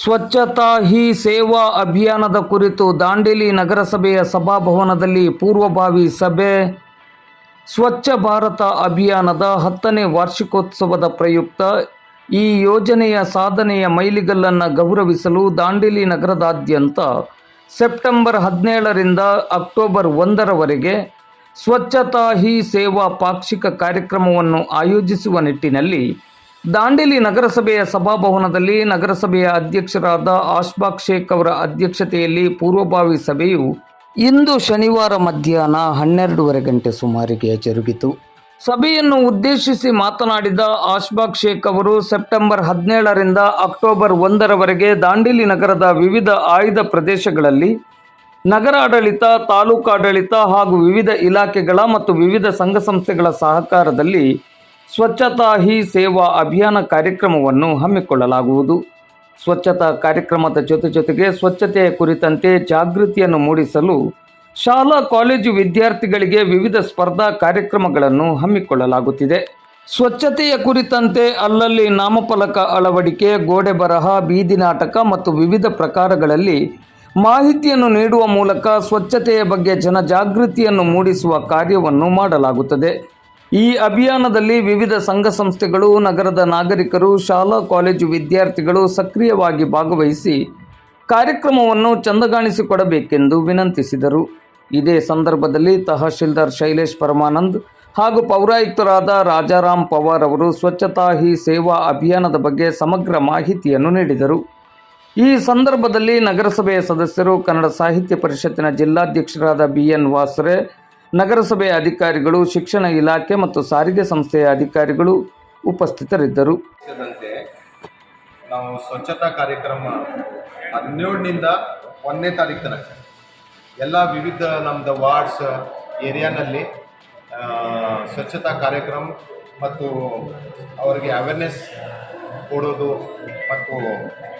ಸ್ವಚ್ಛತಾ ಹಿ ಸೇವಾ ಅಭಿಯಾನದ ಕುರಿತು ದಾಂಡೇಲಿ ನಗರಸಭೆಯ ಸಭಾಭವನದಲ್ಲಿ ಪೂರ್ವಭಾವಿ ಸಭೆ. ಸ್ವಚ್ಛ ಭಾರತ ಅಭಿಯಾನದ ಹತ್ತನೇ ವಾರ್ಷಿಕೋತ್ಸವದ ಪ್ರಯುಕ್ತ ಈ ಯೋಜನೆಯ ಸಾಧನೆಯ ಮೈಲಿಗಲ್ಲನ್ನು ಗೌರವಿಸಲು ದಾಂಡೇಲಿ ನಗರದಾದ್ಯಂತ ಸೆಪ್ಟೆಂಬರ್ ಹದಿನೇಳರಿಂದ ಅಕ್ಟೋಬರ್ ಒಂದರವರೆಗೆ ಸ್ವಚ್ಛತಾ ಹಿ ಸೇವಾ ಪಾಕ್ಷಿಕ ಕಾರ್ಯಕ್ರಮವನ್ನು ಆಯೋಜಿಸುವ ನಿಟ್ಟಿನಲ್ಲಿ ದಾಂಡೇಲಿ ನಗರಸಭೆಯ ಸಭಾಭವನದಲ್ಲಿ ನಗರಸಭೆಯ ಅಧ್ಯಕ್ಷರಾದ ಆಶ್ಬಾಕ್ ಶೇಖ್ ಅವರ ಅಧ್ಯಕ್ಷತೆಯಲ್ಲಿ ಪೂರ್ವಭಾವಿ ಸಭೆಯು ಇಂದು ಶನಿವಾರ ಮಧ್ಯಾಹ್ನ ಹನ್ನೆರಡೂವರೆ ಗಂಟೆ ಸುಮಾರಿಗೆ ಜರುಗಿತು. ಸಭೆಯನ್ನು ಉದ್ದೇಶಿಸಿ ಮಾತನಾಡಿದ ಆಶ್ಬಾಕ್ ಶೇಖ್ ಅವರು, ಸೆಪ್ಟೆಂಬರ್ ಹದಿನೇಳರಿಂದ ಅಕ್ಟೋಬರ್ ಒಂದರವರೆಗೆ ದಾಂಡೇಲಿ ನಗರದ ವಿವಿಧ ಆಯ್ದ ಪ್ರದೇಶಗಳಲ್ಲಿ ನಗರ ಆಡಳಿತ ತಾಲೂಕಾಡಳಿತ ಹಾಗೂ ವಿವಿಧ ಇಲಾಖೆಗಳ ಮತ್ತು ವಿವಿಧ ಸಂಘ ಸಂಸ್ಥೆಗಳ ಸಹಕಾರದಲ್ಲಿ ಸ್ವಚ್ಛತಾ ಹಿ ಸೇವಾ ಅಭಿಯಾನ ಕಾರ್ಯಕ್ರಮವನ್ನು ಹಮ್ಮಿಕೊಳ್ಳಲಾಗುವುದು. ಸ್ವಚ್ಛತಾ ಕಾರ್ಯಕ್ರಮದ ಜೊತೆ ಜೊತೆಗೆ ಸ್ವಚ್ಛತೆಯ ಕುರಿತಂತೆ ಜಾಗೃತಿಯನ್ನು ಮೂಡಿಸಲು ಶಾಲಾ ಕಾಲೇಜು ವಿದ್ಯಾರ್ಥಿಗಳಿಗೆ ವಿವಿಧ ಸ್ಪರ್ಧಾ ಕಾರ್ಯಕ್ರಮಗಳನ್ನು ಹಮ್ಮಿಕೊಳ್ಳಲಾಗುತ್ತಿದೆ. ಸ್ವಚ್ಛತೆಯ ಕುರಿತಂತೆ ಅಲ್ಲಲ್ಲಿ ನಾಮಫಲಕ ಅಳವಡಿಕೆ, ಗೋಡೆ ಬರಹ, ಬೀದಿ ನಾಟಕ ಮತ್ತು ವಿವಿಧ ಪ್ರಕಾರಗಳಲ್ಲಿ ಮಾಹಿತಿಯನ್ನು ನೀಡುವ ಮೂಲಕ ಸ್ವಚ್ಛತೆಯ ಬಗ್ಗೆ ಜನಜಾಗೃತಿಯನ್ನು ಮೂಡಿಸುವ ಕಾರ್ಯವನ್ನು ಮಾಡಲಾಗುತ್ತದೆ. ಈ ಅಭಿಯಾನದಲ್ಲಿ ವಿವಿಧ ಸಂಘ ಸಂಸ್ಥೆಗಳು, ನಗರದ ನಾಗರಿಕರು, ಶಾಲಾ, ಕಾಲೇಜು ವಿದ್ಯಾರ್ಥಿಗಳು ಸಕ್ರಿಯವಾಗಿ ಭಾಗವಹಿಸಿ ಕಾರ್ಯಕ್ರಮವನ್ನು ಚಂದಗಾಣಿಸಿಕೊಡಬೇಕೆಂದು ವಿನಂತಿಸಿದರು. ಇದೇ ಸಂದರ್ಭದಲ್ಲಿ ತಹಶೀಲ್ದಾರ್ ಶೈಲೇಶ್ ಪರಮಾನಂದ್ ಹಾಗೂ ಪೌರಾಯುಕ್ತರಾದ ರಾಜಾರಾಮ್ ಪವಾರ್ ಅವರು ಸ್ವಚ್ಛತಾ ಹಿ ಸೇವಾ ಅಭಿಯಾನದ ಬಗ್ಗೆ ಸಮಗ್ರ ಮಾಹಿತಿಯನ್ನು ನೀಡಿದರು. ಈ ಸಂದರ್ಭದಲ್ಲಿ ನಗರಸಭೆಯ ಸದಸ್ಯರು, ಕನ್ನಡ ಸಾಹಿತ್ಯ ಪರಿಷತ್ತಿನ ಜಿಲ್ಲಾಧ್ಯಕ್ಷರಾದ ಬಿ ಎನ್ ವಾಸರೆ ನಗರಸಭೆಯ ಅಧಿಕಾರಿಗಳು, ಶಿಕ್ಷಣ ಇಲಾಖೆ ಮತ್ತು ಸಾರಿಗೆ ಸಂಸ್ಥೆಯ ಅಧಿಕಾರಿಗಳು ಉಪಸ್ಥಿತರಿದ್ದರು. ನಾವು ಸ್ವಚ್ಛತಾ ಕಾರ್ಯಕ್ರಮ ಹದಿನೇಳನಿಂದ ಒಂದನೇ ತಾರೀಕು ತನಕ ಎಲ್ಲ ವಿವಿಧ ನಮ್ಮದು ವಾರ್ಡ್ಸ್ ಏರಿಯಾನಲ್ಲಿ ಸ್ವಚ್ಛತಾ ಕಾರ್ಯಕ್ರಮ ಮತ್ತು ಅವರಿಗೆ ಅವೇರ್ನೆಸ್ ಕೊಡೋದು ಮತ್ತು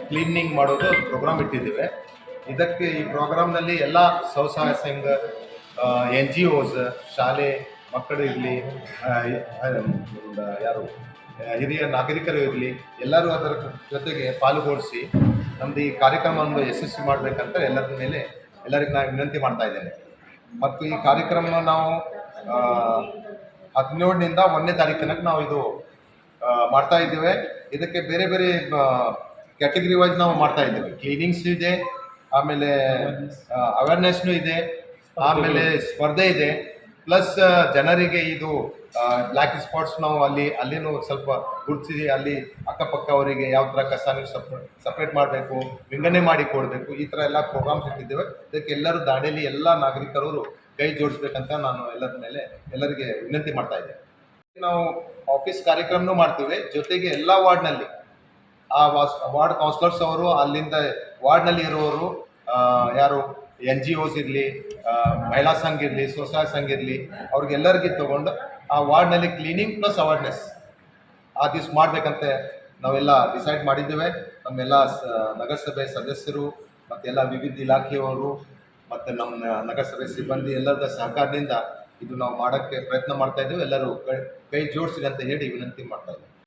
ಕ್ಲೀನಿಂಗ್ ಮಾಡೋದು ಪ್ರೋಗ್ರಾಮ್ ಇಟ್ಟಿದ್ದೇವೆ. ಇದಕ್ಕೆ ಈ ಪ್ರೋಗ್ರಾಮ್ನಲ್ಲಿ ಎಲ್ಲ ಸ್ವಸಹಾಯ ಸಂಘ ಎನ್ ಜಿ ಓಸ್ ಶಾಲೆ, ಮಕ್ಕಳು ಇರಲಿ ಯಾರು ಹಿರಿಯ ನಾಗರಿಕರು ಇರಲಿ, ಎಲ್ಲರೂ ಅದರ ಜೊತೆಗೆ ಪಾಲ್ಗೊಳಿಸಿ ನಮ್ಮದು ಈ ಕಾರ್ಯಕ್ರಮವನ್ನು ಯಶಸ್ವಿ ಮಾಡಬೇಕಂತ ಎಲ್ಲರ ಮೇಲೆ ಎಲ್ಲರಿಗೂ ನಾನು ವಿನಂತಿ ಮಾಡ್ತಾ ಇದ್ದೇನೆ. ಮತ್ತು ಈ ಕಾರ್ಯಕ್ರಮ ನಾವು ಹದಿನೇಳರಿಂದ ಒಂದನೇ ತಾರೀಕು ತನಕ ನಾವು ಇದು ಮಾಡ್ತಾ ಇದ್ದೇವೆ. ಇದಕ್ಕೆ ಬೇರೆ ಬೇರೆ ಕ್ಯಾಟಗರಿ ವೈಸ್ ನಾವು ಮಾಡ್ತಾ ಇದ್ದೇವೆ. ಕ್ಲೀನಿಂಗ್ಸ್ ಇದೆ, ಆಮೇಲೆ ಅವೇರ್ನೆಸ್ನು ಇದೆ. ಆಮೇಲೆ ಸ್ಪರ್ಧೆ ಇದೆ. ಪ್ಲಸ್ ಜನರಿಗೆ ಇದು ಬ್ಲ್ಯಾಕ್ ಸ್ಪಾಟ್ಸ್ ನಾವು ಅಲ್ಲಿ, ಅಲ್ಲಿನೂ ಸ್ವಲ್ಪ ಗುರುತಿಸಿ, ಅಲ್ಲಿ ಅಕ್ಕಪಕ್ಕ ಅವರಿಗೆ ಯಾವ ಥರ ಕಸ ನೀವು ಸಪ್ ಸಪ್ರೇಟ್ ಮಾಡಬೇಕು, ವಿಂಗಡಣೆ ಮಾಡಿ ಕೊಡಬೇಕು, ಈ ಥರ ಎಲ್ಲ ಪ್ರೋಗ್ರಾಮ್ಸ್ ಇಟ್ಟಿದ್ದೇವೆ. ಇದಕ್ಕೆ ಎಲ್ಲರೂ ದಾಂಡೇಲಿ ಎಲ್ಲ ನಾಗರಿಕರವರು ಕೈ ಜೋಡಿಸ್ಬೇಕಂತ ನಾನು ಎಲ್ಲರ ಮೇಲೆ ಎಲ್ಲರಿಗೆ ವಿನಂತಿ ಮಾಡ್ತಾ ಇದ್ದೇನೆ. ನಾವು ಆಫೀಸ್ ಕಾರ್ಯಕ್ರಮನೂ ಮಾಡ್ತೀವಿ. ಜೊತೆಗೆ ಎಲ್ಲ ವಾರ್ಡ್ನಲ್ಲಿ, ಆ ವಾರ್ಡ್ ಕೌನ್ಸಿಲರ್ಸ್ ಅವರು ಅಲ್ಲಿಂದ ವಾರ್ಡ್ನಲ್ಲಿ ಇರುವವರು ಯಾರು ಎನ್ ಜಿ ಓಸ್ ಇರಲಿ ಮಹಿಳಾ ಸಂಘ ಇರಲಿ, ಸ್ವಸಹಾಯ ಸಂಘ ಇರಲಿ, ಅವ್ರಿಗೆಲ್ಲರಿಗೆ ತಗೊಂಡು ಆ ವಾರ್ಡ್ನಲ್ಲಿ ಕ್ಲೀನಿಂಗ್ ಪ್ಲಸ್ ಅವೇರ್ನೆಸ್ ಆ ದಿವಸ ಮಾಡಬೇಕಂತೆ ನಾವೆಲ್ಲ ಡಿಸೈಡ್ ಮಾಡಿದ್ದೇವೆ. ನಮ್ಮೆಲ್ಲ ನಗರಸಭೆ ಸದಸ್ಯರು ಮತ್ತೆಲ್ಲ ವಿವಿಧ ಇಲಾಖೆಯವರು, ಮತ್ತು ನಮ್ಮ ನಗರಸಭೆ ಸಿಬ್ಬಂದಿ ಎಲ್ಲರದ ಸಹಕಾರದಿಂದ ಇದು ನಾವು ಮಾಡೋಕ್ಕೆ ಪ್ರಯತ್ನ ಮಾಡ್ತಾ ಇದ್ದೇವೆ. ಎಲ್ಲರೂ ಕೈ ಕೈ ಜೋಡಿಸಿರಿ ಅಂತ ಹೇಳಿ ವಿನಂತಿ ಮಾಡ್ತಾ